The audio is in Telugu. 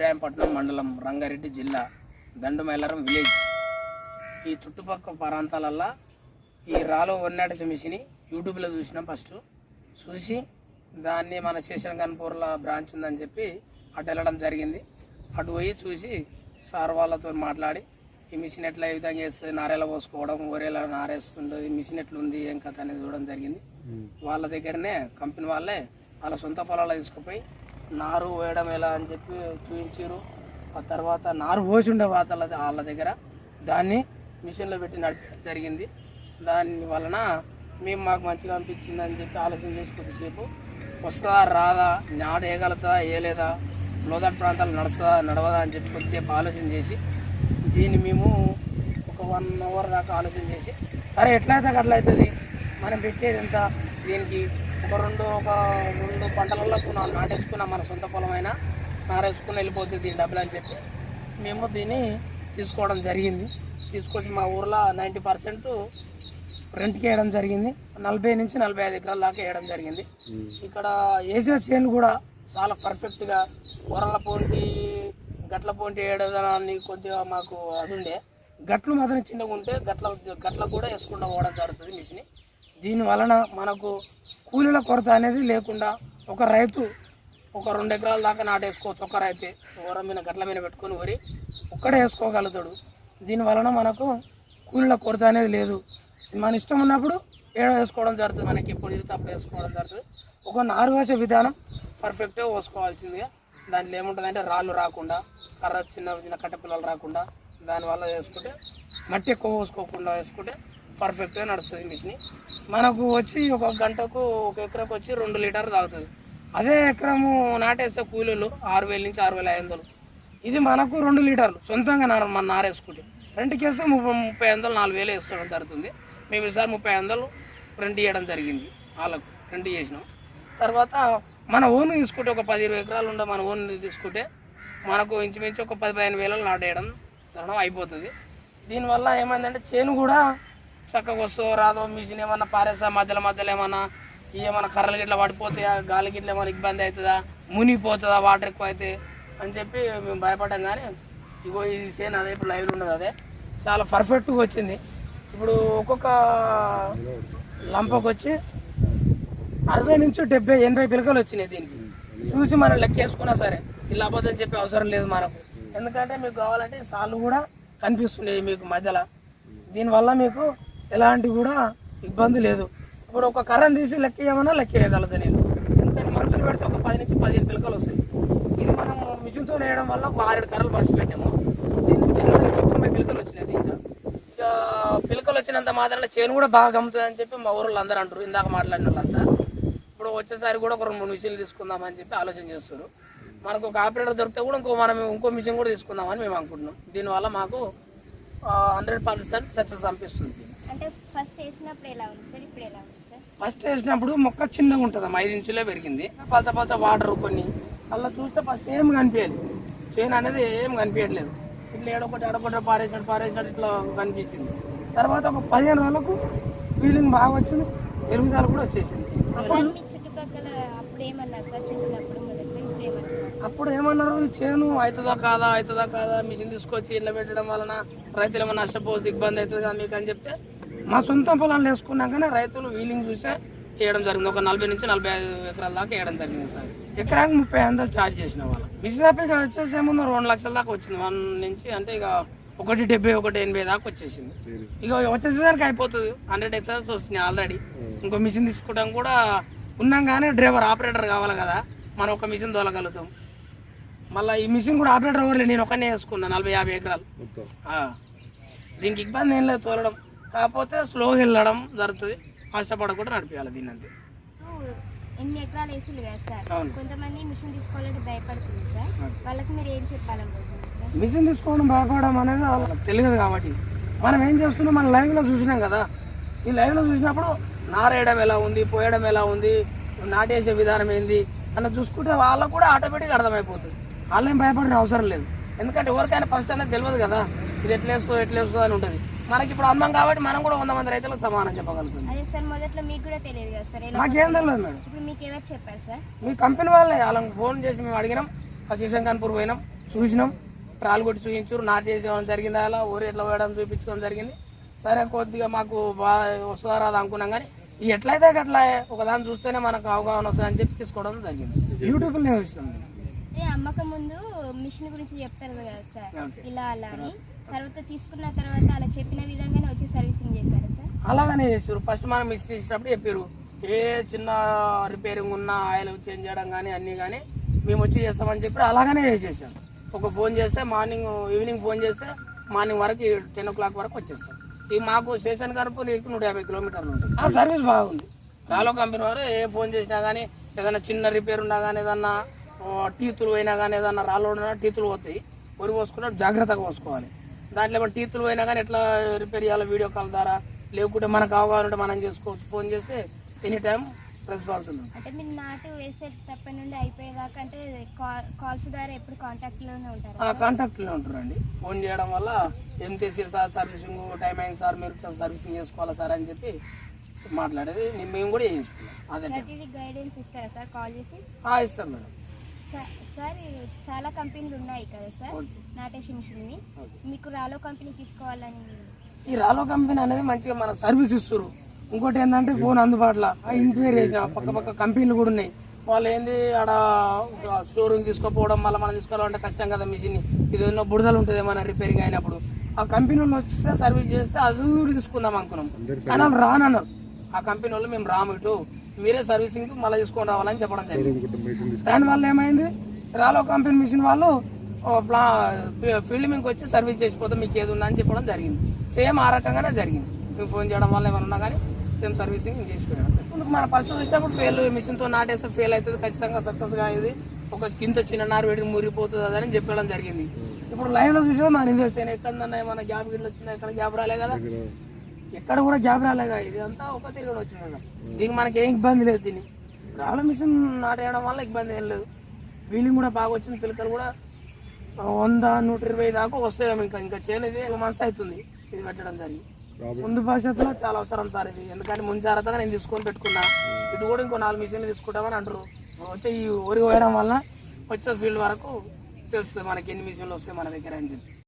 ఇబ్రాహీంపట్నం మండలం రంగారెడ్డి జిల్లా దండుమైలారం విలేజ్. ఈ చుట్టుపక్కల ప్రాంతాలల్లో ఈ రాలో వన్నాడస మిషన్ యూట్యూబ్లో చూసినాం ఫస్ట్. చూసి దాన్ని మన శేషన్ గన్పూర్లో బ్రాంచ్ ఉందని చెప్పి అటు వెళ్ళడం జరిగింది. అటు పోయి చూసి సార్ వాళ్ళతో మాట్లాడి ఈ మిషన్ ఎట్లా ఏ విధంగా చేస్తుంది నారేలా పోసుకోవడం ఒరేలా నారేస్తుండదు ఈ మిషన్ ఎట్లుంది ఏం కథ అనేది చూడడం జరిగింది. వాళ్ళ దగ్గరనే కంపెనీ వాళ్ళే వాళ్ళ సొంత పొలాల్లో తీసుకుపోయి నారు పోయడం ఎలా అని చెప్పి చూపించారు ఆ తర్వాత నారు పోసి ఉండే వాళ్ళ వాళ్ళ దగ్గర. దాన్ని మిషన్లో పెట్టి నడిపడం జరిగింది. దాని వలన మేము మాకు మంచిగా అనిపించింది అని చెప్పి ఆలోచన చేసి వస్తుందా రాదా నాడు వేయగలుగుతుందా వేయలేదా లోదట్ ప్రాంతాలు నడుస్తుందా నడవదా అని చెప్పి కొద్దిసేపు ఆలోచన చేసి దీన్ని మేము ఒక వన్ అవర్ దాకా ఆలోచన చేసి అరే ఎట్లయితే అట్లా అవుతుంది మనం పెట్టేది ఎంత? దీనికి ఒక రెండు ఒక రెండు పంటలలో కొన్నాళ్ళు నాటేసుకున్న మన సొంత పొలం అయినా. నారేసుకుని వెళ్ళిపోతుంది దీని డబ్బులు అని చెప్పి మేము దీన్ని తీసుకోవడం జరిగింది. తీసుకొచ్చి మా ఊర్లో నైంటీ పర్సెంట్ రెంట్కి వేయడం జరిగింది. నలభై నుంచి నలభై ఐదు ఎకరాల దాకా వేయడం జరిగింది. ఇక్కడ వేసిన చేను కూడా చాలా పర్ఫెక్ట్గా కూరల పోటీ గట్ల పోటీ వేయడానికి కొద్దిగా మాకు అది ఉండే. గట్లు మాత్రం చిన్నగా ఉంటే గట్ల గట్ల కూడా వేసుకుంటూ పోవడం జరుగుతుంది మిషన్. దీని వలన మనకు కూలీల కొరత అనేది లేకుండా ఒక రైతు ఒక రెండు ఎకరాల దాకా నాటేసుకోవచ్చు ఒక రైతే. ఓరం మీద గట్ల మీద పెట్టుకొని వరి ఒక్కడే వేసుకోగలుగుతాడు. దీని వలన మనకు కూలీల కొరత అనేది లేదు. మన ఇష్టం ఉన్నప్పుడు ఏడ వేసుకోవడం జరుగుతుంది? మనకి ఎప్పుడు ఇరితే అప్పుడు వేసుకోవడం జరుగుతుంది. ఒక నారు వేసే విధానం పర్ఫెక్ట్గా వేసుకోవాల్సిందిగా దాంట్లో ఏముంటుందంటే రాళ్ళు రాకుండా కర్ర చిన్న చిన్న కట్టపిల్లలు రాకుండా దానివల్ల వేసుకుంటే మట్టి ఎక్కువ పోసుకోకుండా వేసుకుంటే పర్ఫెక్ట్గా నడుస్తుంది మిషన్. మనకు వచ్చి ఒక గంటకు ఒక ఎకరకు వచ్చి రెండు లీటర్ తాగుతుంది. అదే ఎకరము నాటేస్తే కూలీలు ఆరు వేల నుంచి ఆరు వేల ఐదు వందలు. ఇది మనకు రెండు లీటర్లు సొంతంగా నార మన నారేసుకుంటే. రెంట్కి వేస్తే ముప్పై ముప్పై వందలు నాలుగు వేలు వేసుకోవడం జరుగుతుంది. మేము ఈసారి ముప్పై వందలు రెంట్ ఇవ్వడం జరిగింది వాళ్ళకు రెంట్ చేసినాం తర్వాత మన ఓన్ తీసుకుంటే ఒక పది ఇరవై ఎకరాలు ఉండే మన ఓన్ తీసుకుంటే మనకు ఇంచుమించు ఒక పది పదిహేను వేలలో నాటేయడం తనం అయిపోతుంది. దీనివల్ల ఏమైందంటే చేను కూడా చక్కగా వస్తుందో రాదో మిషన్ ఏమన్నా పారేసా? మధ్యలో మధ్యలో ఏమన్నా? ఏమన్నా కర్రలు గిట్ల పడిపోతాయా? గాలి గిట్ల ఏమైనా ఇబ్బంది అవుతుందా? మునిగిపోతుందా? వాటర్ ఎక్కువ అయితే అని చెప్పి మేము భయపడ్డాం కానీ ఇగో ఈ సేన్ అదే ఇప్పుడు లైవ్ ఉండదు అదే. చాలా పర్ఫెక్ట్గా వచ్చింది. ఇప్పుడు ఒక్కొక్క లంపకు వచ్చి అరవై నుంచి డెబ్బై ఎనభై పిలకలు వచ్చినాయి దీనికి. చూసి మనం లెక్కేసుకున్నా సరే ఇలా అబద్ధం చెప్పే అవసరం లేదు మనకు. ఎందుకంటే మీకు కావాలంటే సార్లు కూడా కనిపిస్తున్నాయి మీకు మధ్యలో. దీనివల్ల మీకు ఎలాంటి కూడా ఇబ్బంది లేదు. ఇప్పుడు ఒక కర్రను తీసి లెక్క చేయమన్నా లెక్క వేయగలదు నేను. ఎందుకంటే మనుషులు పెడితే ఒక పది నుంచి పదిహేను పిలకలు వస్తాయి. ఇది మనం మిషన్తో వేయడం వల్ల ఒక ఆరేడు కర్రలు ఫస్ట్ పెట్టాము. దీని నుంచి తొంభై పిలకలు వచ్చినాయి దీంట్లో ఇక పిలకలు వచ్చినంత మాత్రాన చేను కూడా బాగా గమ్ముతుంది అని చెప్పి మా ఊళ్ళో అందరూ అంటారు ఇందాక మాట్లాడిన వాళ్ళంతా. ఇప్పుడు వచ్చేసారి కూడా ఒక రెండు మూడు మిషన్లు తీసుకుందామని చెప్పి ఆలోచన చేస్తారు మనకు ఒక ఆపరేటర్ దొరికితే కూడా ఇంకో మనం ఇంకో మిషన్ కూడా తీసుకుందామని మేము అనుకుంటున్నాం. దీనివల్ల మాకు హండ్రెడ్ పర్సెంట్ సక్సెస్ అనిపిస్తుంది. అంటే ఫస్ట్ వేసినప్పుడు ఎలా ఉంది సార్? ఇప్పుడు ఎలా ఉంది సార్? ఫస్ట్ వేసినప్పుడు మొక్క చిన్నగా ఉంటుంది అమ్మ ఐదు ఇంచులే పెరిగింది. పలచ పలచ వాటర్ కొన్ని. అలా చూస్తే ఫస్ట్ ఏం కనిపించాలి చేను అనేది ఏం కనిపించట్లేదు ఇట్లా ఏడొకటి ఏడొకటి పారేసినట్టు పారేసినట్టు ఇట్లా కనిపించింది. తర్వాత ఒక పదిహేను రోజులకు ఫీలింగ్ బాగా వచ్చింది ఎరుగుదల కూడా వచ్చేసింది. చుట్టుపక్కల అప్పుడు ఏమన్నారు సార్? చూసినప్పుడు అప్పుడు ఏమన్నారు? చేను అవుతుందా కాదా అవుతుందా కాదా మిషన్ తీసుకొచ్చి ఇళ్ళ పెట్టడం వలన రైతులు ఏమైనా నష్టపోతే ఇబ్బంది అవుతుంది కదా మీకు అని చెప్తే మా సొంత పొలాలు వేసుకున్నాకనే రైతులు వీలింగ్ చూసే వేయడం జరిగింది. ఒక నలభై నుంచి నలభై ఐదు ఎకరాల దాకా వేయడం జరిగింది సార్. ఎకరానికి ముప్పై వందలు ఛార్జ్ చేసిన వాళ్ళు. మిషన్ వచ్చేసి ఏముందో రెండు లక్షల దాకా వచ్చింది. వన్ నుంచి అంటే ఇక ఒకటి డెబ్బై ఒకటి ఎనభై దాకా వచ్చేసింది. ఇక వచ్చేసేసరికి అయిపోతుంది. హండ్రెడ్ ఎక్సర్స్ వస్తున్నాయి ఆల్రెడీ. ఇంకో మిషన్ తీసుకోవడం కూడా ఉన్నాం కానీ డ్రైవర్ ఆపరేటర్ కావాలి కదా. మనం ఒక మిషన్ తోలగలుగుతాం. మళ్ళీ ఈ మిషన్ కూడా ఆపరేటర్ ఎవరు నేను ఒకనే వేసుకున్నా నలభై యాభై ఎకరాలు. దీనికి ఇబ్బంది ఏం లేదు తోలడం. కాకపోతే స్లోగా వెళ్ళడం జరుగుతుంది. కష్టపడకుండా నడిపించాలి దీన్ని అంతే ఇప్పుడు ఎన్ని ఎకరాలు వేసింది కదా సార్? అవును. కొంతమంది మిషన్ తీసుకోవాలంటే భయపడుతుంది సార్. వాళ్ళకి మీరు ఏం చెప్పాలనుకుంటున్నారు సార్? మిషన్ తీసుకోవడం భయపడడం అనేది వాళ్ళకి తెలియదు కాబట్టి. మనం ఏం చేస్తున్నాం? మనం లైవ్లో చూసినాం కదా. ఈ లైవ్లో చూసినప్పుడు నారేయడం ఎలా ఉంది? పోయడం ఎలా ఉంది? నాటేసే విధానం ఏంది? అన్న చూసుకుంటే వాళ్ళకు కూడా ఆటోమేటిక్గా అర్థమైపోతుంది. వాళ్ళేం భయపడిన అవసరం లేదు. ఎందుకంటే ఎవరికైనా ఫస్ట్ అనేది తెలియదు కదా. ఇది ఎట్లా వేస్తుందో ఎట్లా వేస్తుందో అని ఉంటుంది. మనకి ఇప్పుడు అన్నం కాబట్టి మనం కూడా వంద మంది రైతులకు సమానం చెప్పగలుగుతుంది అదే సార్ మొదట్లో మీకు కూడా తెలియదు కదా సార్ ఎలా మాకేం తెలియదు మేడం. ఇప్పుడు మీకు ఎవరు చెప్పారు సార్? మీ కంపెనీ వాళ్ళే వాళ్ళకి ఫోన్ చేసి మేము అడిగినాం. ఆ శిశంకాన్పూర్ పోయినాం చూసినాం. రాళ్ళు కొట్టి చూపించారు నాటు చేసేయడం జరిగింది అలా ఊరు ఎట్లా వేయడం చూపించడం జరిగింది. సరే కొద్దిగా మాకు బాగా వస్తుందా రాదా అనుకున్నాం కానీ ఎట్లయితే అట్లా ఒకదాన్ని చూస్తేనే మనకు అవగాహన వస్తుందని చెప్పి తీసుకోవడం జరిగింది. యూట్యూబ్లో చూసినాం అమ్మక ముందు మిషన్ గురించి చెప్తారు కదా సార్. ఇలా అలా అని. తర్వాత తీసుకున్న తర్వాత అలా చెప్పిన విధంగానే వచ్చి సర్వీసింగ్ చేశారా సార్? అలాగనే చేసారు ఫస్ట్ మనం మిస్ చేసేటప్పుడు చెప్పారు ఏ చిన్న రిపేరింగ్ ఉన్నా ఆయిల్ చేంజ్ చేయడం కానీ అన్నీ కానీ మేము వచ్చి చేస్తామని చెప్పి అలాగనే చేసేసాం. ఒక ఫోన్ చేస్తే మార్నింగ్ ఈవినింగ్ ఫోన్ చేస్తే మార్నింగ్ వరకు టెన్ ఓ క్లాక్ వరకు వచ్చేస్తాం. ఈ మాకు స్టేషన్ కనుపు నీకు నూట యాభై కిలోమీటర్లు ఉంటుంది. ఆ సర్వీస్ బాగుంది. రాలో కంపెనీ వారు ఏ ఫోన్ చేసినా కానీ ఏదైనా చిన్న రిపేర్ ఉన్నా కానీ ఏదన్నా టీతులు పోయినా కానీ ఏదన్నా రాళ్ళు ఉన్నా టీతులు పోతాయి. వరి పోసుకున్నప్పుడు జాగ్రత్తగా పోసుకోవాలి. దాంట్లో ఏమైనా టీతులు పోయినా కానీ ఎట్లా రిపేర్ చేయాలో వీడియో కాల్ ద్వారా? లేకుంటే మనకు అవగాహన ఉంటే మనం చేసుకోవచ్చు. ఫోన్ చేస్తే ఎనీ టైం రెస్పాన్స్ ఉంది అంటే మీరు నాటు వేసేటప్పటి నుండి అయిపోయేదాకా అంటే కాల్ కాల్స్ ద్వారా ఎప్పుడు కాంటాక్ట్లోనే ఉంటారు? ఆ కాంటాక్ట్లో ఉంటారండి. ఫోన్ చేయడం వల్ల ఏం చేసారు సార్? సర్వీసింగ్ టైం అయింది సార్ మీరు సర్వీసింగ్ చేసుకోవాలా సార్ అని చెప్పి మాట్లాడేది. మేము కూడా చేయించుకున్నాం. అదే గైడెన్స్ ఇస్తారా సార్? కాల్ చేసి? ఇస్తాం మేడం. సార్ చాలా కంపెనీలు ఉన్నాయి కదా సార్. నాటేషన్ మిషన్వి. ఓకే. మీకు రాలో కంపెనీ తీసుకోవాలని ఈ రాలో కంపెనీ అనేది మంచిగా మనకు సర్వీస్ ఇస్తారు ఇంకోటి ఏంటంటే ఫోన్ అందుబాటులో. ఎంక్వైరీ చేసిన పక్క పక్క కంపెనీలు కూడా ఉన్నాయి. వాళ్ళు ఏంది ఆడ షోరూమ్ తీసుకుపోవడం మళ్ళీ మనం తీసుకోవాలంటే కష్టం కదా మిషన్ ఇది ఎన్నో బుడదలు ఉంటుంది మన రిపేరింగ్ అయినప్పుడు. ఆ కంపెనీ వాళ్ళు వస్తే సర్వీస్ చేస్తే అది తీసుకుందాం అనుకున్నాం. కానీ వాళ్ళు రానన్నారు. ఆ కంపెనీ వాళ్ళు మేము రాము ఇటు. మీరే సర్వీసింగ్ మళ్ళీ తీసుకొని రావాలని చెప్పడం జరిగింది. దానివల్ల ఏమైంది? రాలో కంపెనీ మిషన్ వాళ్ళు ఫీల్డ్ మీకు వచ్చి సర్వీస్ చేసిపోతే మీకు ఏది ఉందా అని చెప్పడం జరిగింది. సేమ్ ఆ రకంగానే జరిగింది. మేము ఫోన్ చేయడం వల్ల ఏమైనా ఉన్నా కానీ సేమ్ సర్వీసింగ్ చేసిపోయడం ముందుకు మన ఫస్ట్ చూసినప్పుడు ఫెయిల్ మిషన్తో నాటేస్తే ఫెయిల్ అవుతుంది ఖచ్చితంగా సక్సెస్గా అయ్యేది ఒక కింద చిన్న నారు పెట్టి మురిగిపోతుంది అదని చెప్పడం జరిగింది. ఇప్పుడు లైవ్లో చూసినా ఇన్వెస్ట్ అయినా ఎక్కడన్నా ఏమైనా గ్యాప్ గిట్లు వచ్చిందా? ఎక్కడ గ్యాప్ రాలే కదా? ఎక్కడ కూడా జాబ్ రాలేగా? ఇది అంతా ఒక తిరిగి వచ్చింది కదా దీనికి మనకి ఏం ఇబ్బంది లేదు దీన్ని. రాళ్ళ మిషన్ నాటేయడం వల్ల ఇబ్బంది ఏం లేదు. వీలింగ్ కూడా బాగా వచ్చింది పిలకలు కూడా వంద నూట ఇరవై దాకా వస్తాయి ఇంకా. ఇంకా చేయలేదు. ఒక మంత్స్ అవుతుంది ఇది పెట్టడం జరిగి. ముందు భవిష్యత్తులో చాలా అవసరం సార్ ఇది. ఎందుకంటే ముందు జాగ్రత్తగా నేను తీసుకొని పెట్టుకున్నా. ఇటు కూడా ఇంకో నాలుగు మిషన్లు తీసుకుంటామని అంటారు. వచ్చే ఈ ఊరికి పోయడం వల్ల వచ్చే ఫీల్డ్ వరకు తెలుస్తుంది మనకి ఎన్ని మిషన్లు వస్తాయి మన దగ్గర అని చెప్పి.